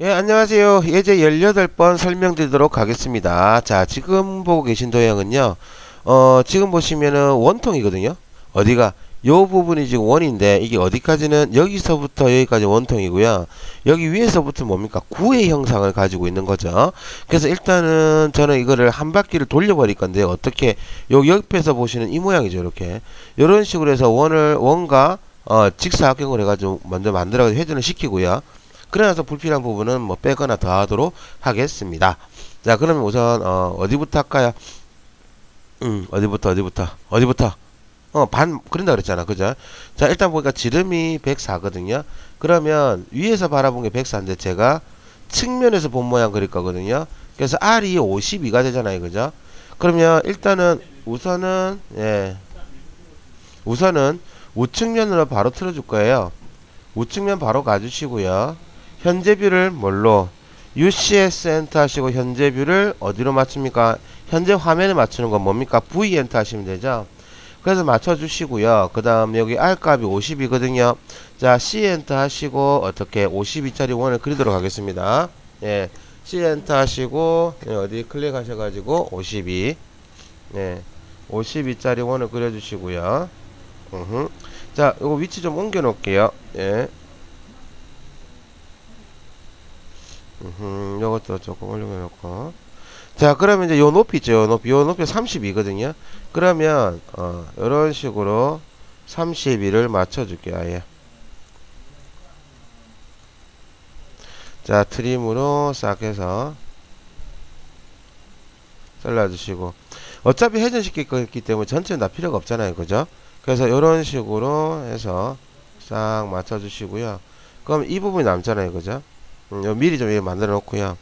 예, 안녕하세요. 예제 18번 설명드리도록 하겠습니다. 자, 지금 보고 계신 도형은요. 어, 지금 보시면은 원통이거든요. 어디가? 요 부분이 지금 원인데 이게 어디까지는 여기서부터 여기까지 원통이고요. 여기 위에서부터 뭡니까? 구의 형상을 가지고 있는 거죠. 그래서 일단은 저는 이거를 한 바퀴를 돌려버릴 건데 어떻게 요 옆에서 보시는 이 모양이죠. 이렇게. 이런 식으로 해서 원을 원과 어, 직사각형을 해가지고 먼저 만들어 회전을 시키고요. 그러나서 불필요한 부분은 뭐 빼거나 더하도록 하겠습니다. 자, 그러면 우선 어, 어디부터 할까요? 음, 어디부터 어디부터 어디부터 어, 반 그런다 그랬잖아. 그죠? 자, 일단 보니까 지름이 104거든요. 그러면 위에서 바라본 게 104인데 제가 측면에서 본 모양 그릴 거거든요. 그래서 R이 52가 되잖아요. 그죠? 그러면 일단은 우선은 예. 우선은 우측면으로 바로 틀어줄 거예요. 우측면 바로 가주시고요. 현재 뷰를 뭘로? UCS 엔터 하시고 현재 뷰를 어디로 맞춥니까? 현재 화면에 맞추는 건 뭡니까? V 엔터 하시면 되죠. 그래서 맞춰주시고요. 그 다음 여기 R 값이 50이거든요. 자, C 엔터 하시고 어떻게 52짜리 원을 그리도록 하겠습니다. 예, C 엔터 하시고 예, 어디 클릭하셔가지고 52, 예, 52짜리 원을 그려주시고요. 으흠. 자, 요거 위치 좀 옮겨 놓을게요. 예. 음, 요것도 조금 올려놓고. 자, 그러면 이제 요 높이 있죠. 요 높이. 요 높이 32거든요. 그러면, 어, 요런 식으로 32를 맞춰줄게요. 아예. 자, 트림으로 싹 해서 잘라주시고. 어차피 회전시킬 거기 때문에 전체는 다 필요가 없잖아요. 그죠? 그래서 요런 식으로 해서 싹 맞춰주시고요. 그럼 이 부분이 남잖아요. 그죠? 음, 요 미리 좀 만들어 놓고요.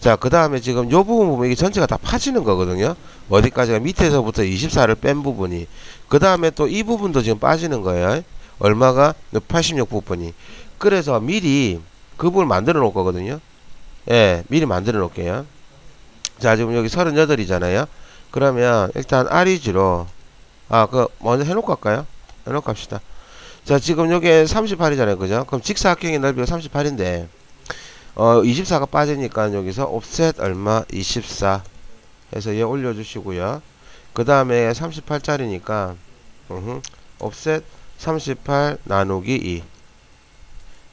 자, 그 다음에 지금 요 부분 보면 이게 전체가 다 파지는 거거든요. 어디까지가 밑에서부터 24를 뺀 부분이. 그 다음에 또 이 부분도 지금 빠지는 거예요. 얼마가? 86 부분이. 그래서 미리 그 부분을 만들어 놓을 거거든요. 예, 미리 만들어 놓을게요. 자, 지금 여기 38이잖아요. 그러면 일단 REG로 아, 그 먼저 해놓고 할까요? 해놓고 합시다. 자, 지금 요게 38이잖아요. 그죠? 그럼 직사각형의 넓이가 38인데 어, 24가 빠지니까 여기서 offset 얼마? 24 해서 얘 올려주시고요. 그 다음에 38짜리니까 offset 38 나누기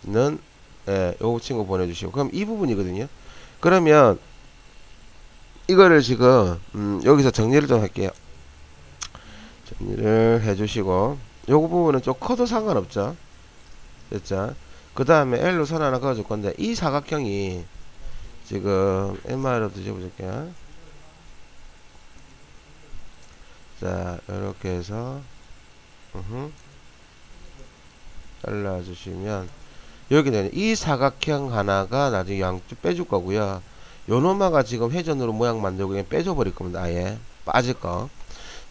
2는 예, 요 친구 보내주시고 그럼 이 부분이거든요. 그러면 이거를 지금 음, 여기서 정리를 좀 할게요. 정리를 해주시고 요거 부분은 좀 커도 상관없죠. 됐죠? 그 다음에 L로 선 하나 그어줄 건데 이 사각형이 지금 MR로 뒤져볼게요. 자 이렇게 해서 으흠. 잘라주시면 여기는 이 사각형 하나가 나중에 양쪽 빼줄 거고요. 요노마가 지금 회전으로 모양 만들고 그냥 빼줘 버릴 겁니다. 아예 빠질 거.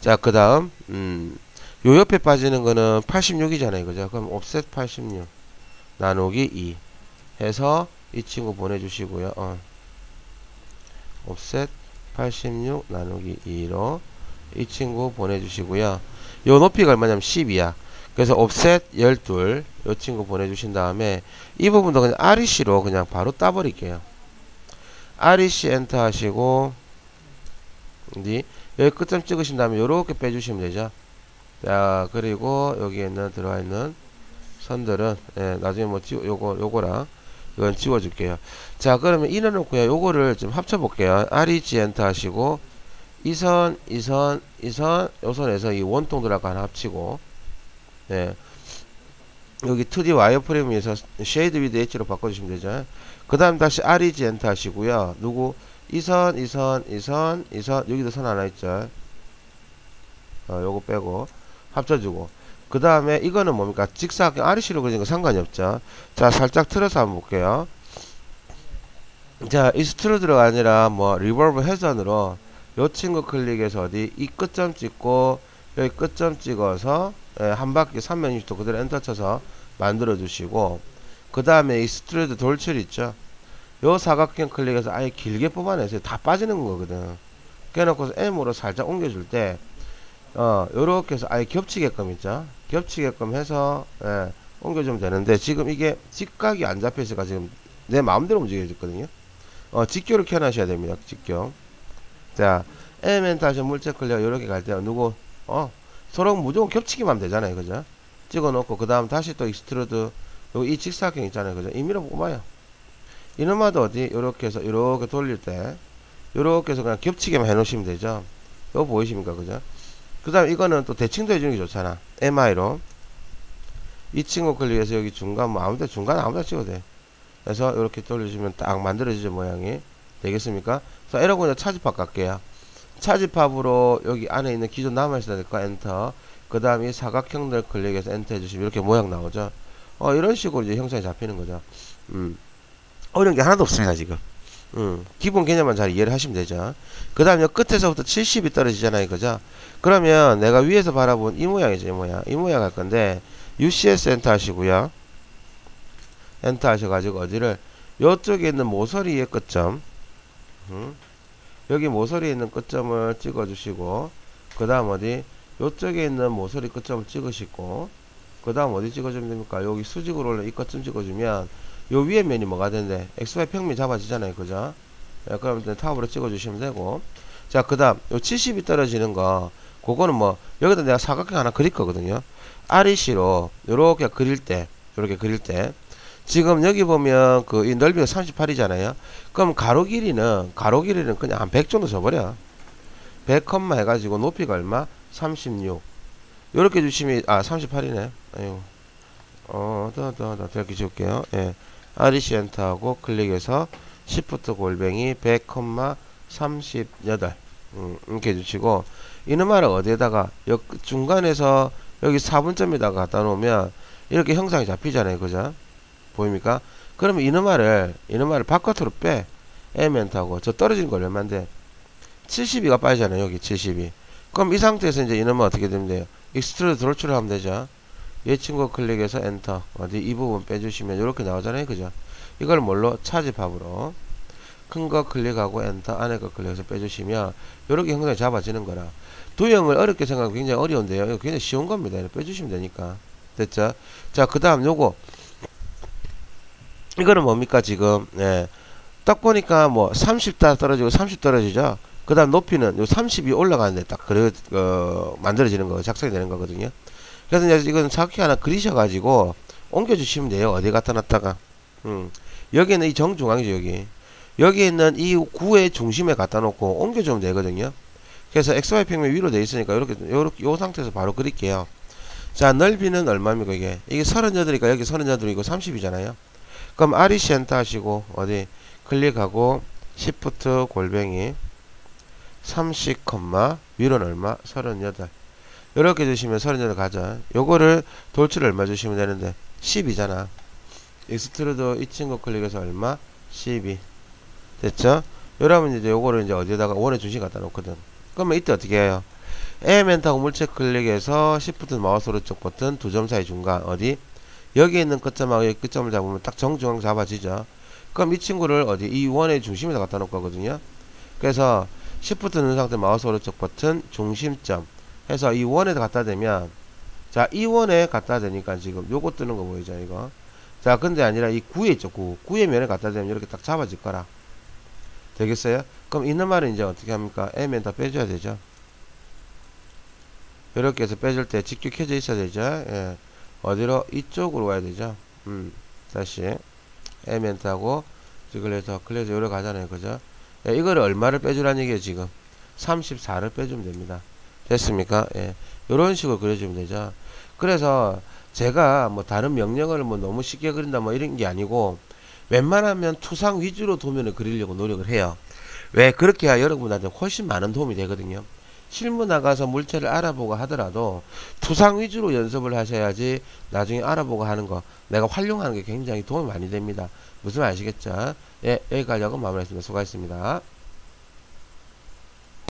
자, 그 다음, 음, 요 옆에 빠지는 거는 86이잖아요. 그죠? 그럼 offset 86 나누기 2 해서 이 친구 보내주시고요. 어. offset 86 나누기 2로 이 친구 보내주시고요. 요 높이가 얼마냐면 10이야. 그래서 offset 12, 요 친구 보내주신 다음에 이 부분도 그냥 REC로 그냥 바로 따버릴게요. REC 엔터 하시고, 어디? 여기 끝점 찍으신 다음에 요렇게 빼주시면 되죠. 자, 그리고 여기에 있는 들어와 있는 선들은, 예, 나중에 뭐 지워, 요거, 요거랑, 이건 지워줄게요. 자, 그러면 이래 놓고요. 요거를 좀 합쳐볼게요. REG 엔터 하시고, 이 선, 이 선, 이 선, 요 선에서 이 원통들하고 하나 합치고, 예. 여기 2D 와이어프레임 에서 쉐이드 위드 H로 바꿔주시면 되죠. 그 다음 다시 REG 엔터 하시고요. 누구? 이선, 이선, 이선, 이선, 여기도 선 하나 있죠. 어, 요거 빼고, 합쳐주고. 그 다음에 이거는 뭡니까? 직사각형 REC로 그리는 거 상관이 없죠. 자, 살짝 틀어서 한번 볼게요. 자, 이스트루드가 아니라 뭐, 리볼브 회전으로 요 친구 클릭해서 어디, 이 끝점 찍고, 여기 끝점 찍어서, 예, 한 바퀴 360도 그대로 엔터 쳐서 만들어 주시고, 그 다음에 이 스트레이트 돌출 있죠? 요 사각형 클릭해서 아예 길게 뽑아내세요. 다 빠지는 거거든. 깨놓고서 M으로 살짝 옮겨줄 때, 어, 요렇게 해서 아예 겹치게끔 있죠? 겹치게끔 해서, 예, 옮겨주면 되는데, 지금 이게 직각이 안 잡혀 있으니까 지금 내 마음대로 움직여졌거든요. 어, 직교를 켜놔셔야 됩니다. 직교. 자, 하시면 물체 클리어 이렇게 갈 때 누구 어 서로 무조건 겹치기만 하면 되잖아요. 그죠? 찍어 놓고 그 다음 다시 또 익스트루드 요이 직사각형 있잖아요. 그죠? 이 밀어 뽑아요. 이놈마다 어디 요렇게 해서 요렇게 돌릴 때 요렇게 해서 그냥 겹치게만 해 놓으시면 되죠. 이거 보이십니까? 그죠? 그 다음 이거는 또 대칭도 해주는 게 좋잖아. MI로 이 친구 클릭해서 여기 중간 뭐 아무데 중간 아무데나 찍어도 돼. 그래서 이렇게 돌려주면 딱 만들어지죠 모양이 되겠습니까? 그래서 에러 그냥 차집합 갈게요. 차집합으로 여기 안에 있는 기존 남아있어야 될 거 엔터. 그 다음 이 사각형들 클릭해서 엔터 해주시면 이렇게 모양 나오죠. 어 이런 식으로 이제 형상이 잡히는 거죠. 음 어려운 게 하나도 없습니다 지금. 음 기본 개념만 잘 이해를 하시면 되죠. 그 다음에 끝에서부터 70이 떨어지잖아요, 그죠? 그러면 내가 위에서 바라본 이 모양이죠, 이 모양. 이 모양 할 건데 UCS 엔터 하시고요. 엔터 하셔가지고 어디를 요쪽에 있는 모서리의 끝점 음, 여기 모서리에 있는 끝점을 찍어 주시고 그 다음 어디 요쪽에 있는 모서리 끝점을 찍으시고 그 다음 어디 찍어주면 됩니까 여기 수직으로 올라 이 끝점 찍어주면 요 위에 면이 뭐가 되는데 XY 평면 잡아지잖아요 그죠 예, 그럼 일단 탑으로 찍어주시면 되고 자 그 다음 요 70이 떨어지는 거 그거는 뭐 여기다 내가 사각형 하나 그릴 거거든요 REC로 요렇게 그릴 때 요렇게 그릴 때 지금 여기 보면 그 이 넓이가 38이잖아요. 그럼 가로 길이는 가로 길이는 그냥 한 100 정도 줘버려. 100 컴마 해가지고 높이가 얼마? 36. 요렇게 주시면 아 38이네. 아유. 어더더더 이렇게 줄게요. 예. REC 엔터하고 클릭해서 Shift 골뱅이 100 컴마 38 음, 이렇게 주시고 이놈말을 어디에다가 여, 중간에서 여기 4분점에다가 갖다 놓으면 이렇게 형상이 잡히잖아요. 그죠? 보입니까? 그러면 이놈말을 이놈말을 바깥으로 빼. 에멘트하고. 저 떨어지는 걸 얼마인데 72가 빠지잖아요. 여기 72 그럼 이 상태에서 이제 이놈은 어떻게 되면 돼요? 익스트루드 돌출을 하면 되죠 얘 친구 클릭해서 엔터 어디 이 부분 빼주시면 이렇게 나오잖아요. 그죠? 이걸 뭘로? 차집합으로. 큰 거 클릭하고 엔터 안에 거 클릭해서 빼주시면 이렇게 형상이 잡아지는 거라. 도형을 어렵게 생각하면 굉장히 어려운데요. 이거 굉장히 쉬운 겁니다. 빼주시면 되니까. 됐죠? 자그 다음 요거. 이거는 뭡니까 지금? 예. 딱 보니까 뭐 30다 떨어지고 30 떨어지죠? 그 다음 높이는 요 30이 올라가는데 딱 그래 어, 만들어지는 거 작성이 되는 거거든요 그래서 이제 이건 사각형 하나 그리셔 가지고 옮겨 주시면 돼요. 어디 갖다 놨다가. 음. 여기는 이 정중앙이죠 여기. 여기 있는 이 구의 중심에 갖다 놓고 옮겨 주면 되거든요. 그래서 XY 평면 위로 돼 있으니까 이렇게 요렇게 요 상태에서 바로 그릴게요. 자 넓이는 얼마입니까 이게? 이게 38이니까 여기 38이고 30이잖아요. 그럼 REC 엔터 하시고 어디 클릭하고 Shift 골뱅이 30, 위로는 얼마? 38 이렇게 주시면 38 가자 요거를 돌출 얼마 주시면 되는데 10이잖아 익스트루드 이 친구 클릭해서 얼마? 12 됐죠? 여러분 이제 요거를 이제 어디에다가 원의 중심 갖다 놓거든 그러면 이때 어떻게 해요? 에멘트하고 물체 클릭해서 Shift 마우스 오른쪽 버튼 두 점 사이 중간 어디? 여기 있는 끝점하고 여기 끝점을 잡으면 딱 정중앙 잡아지죠. 그럼 이 친구를 어디 이 원의 중심에다 갖다 놓을 거거든요. 그래서 Shift 누른 상태 마우스 오른쪽 버튼 중심점 해서 이 원에 갖다 대면 자 이 원에 갖다 대니까 지금 요거 뜨는 거 보이죠 이거? 자 근데 아니라 이 구에 있죠 구. 구의 면에 갖다 대면 이렇게 딱 잡아질 거라. 되겠어요? 그럼 있는 말은 이제 어떻게 합니까? M엔 다 빼줘야 되죠? 이렇게 해서 빼줄 때 직접 켜져 있어야 되죠? 예. 어디로? 이쪽으로 와야 되죠? 음 다시. 에멘트하고 지글해서 클레저 요래 가잖아요 그죠? 예, 이거를 얼마를 빼주라는 얘기예요 지금? 34를 빼주면 됩니다 됐습니까 예 요런 식으로 그려주면 되죠 그래서 제가 뭐 다른 명령을 뭐 너무 쉽게 그린다 뭐 이런 게 아니고 웬만하면 투상 위주로 도면을 그리려고 노력을 해요 왜 그렇게 해야 여러분한테 훨씬 많은 도움이 되거든요 실무 나가서 물체를 알아보고 하더라도 투상 위주로 연습을 하셔야지 나중에 알아보고 하는 거 내가 활용하는 게 굉장히 도움이 많이 됩니다. 무슨 말 아시겠죠? 예, 여기까지 하고 마무리하겠습니다. 수고하셨습니다.